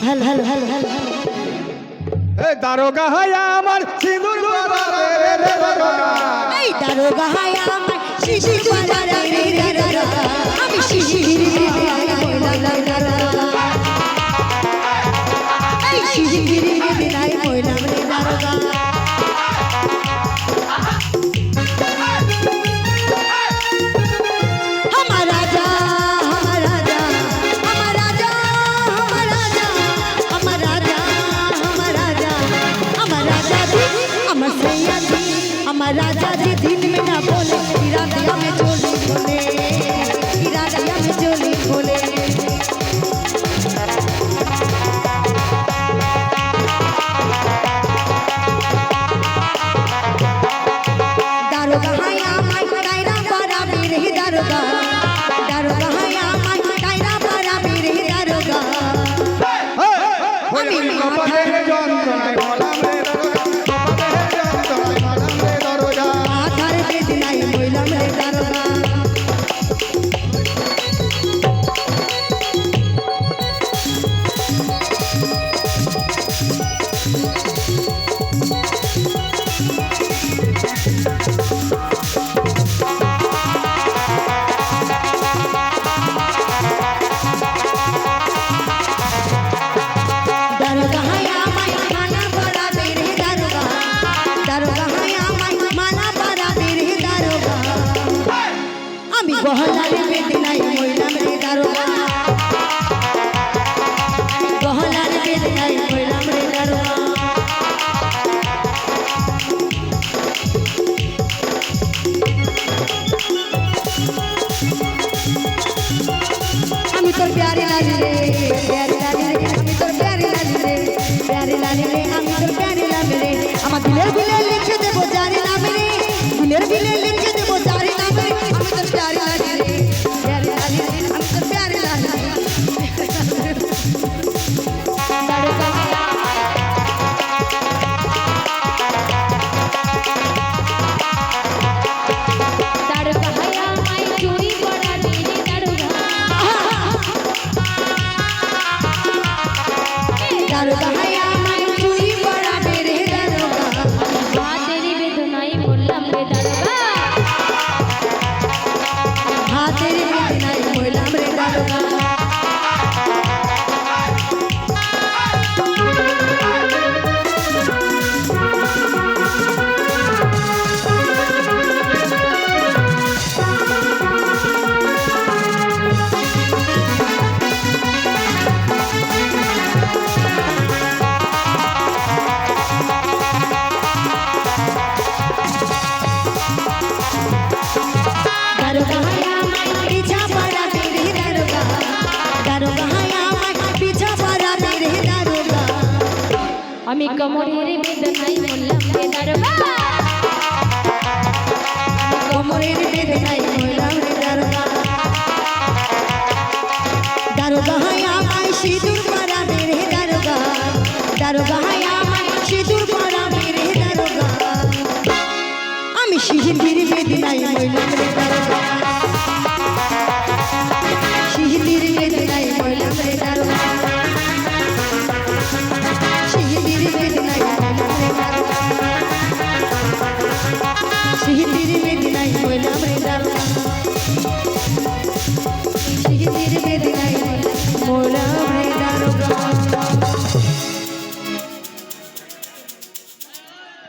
Hello hello hello hello দারোগা হয় আমার সিঁদুর এই দারোগা হয় আমার সিঁদুর हमारा राजा जी दिन में ना बोले में चोली बोले আমি গহনার পেটে নাই মহিলাম রে দারোগা গহনার পেটে নাই মহিলাম রে দারোগা আমি তোর প্যারে লাগে রে Thank you. আমি কমরের বেদনায় বললাম বেদার কমরের বেদনায় বললাম বেদার দারোগাহায় আমায় সিঁদুর মারা বেড়ে দারোগা দারোগাহায় আমায় সিঁদুর আমি সিঁদুর বেদনায় বললাম মোরা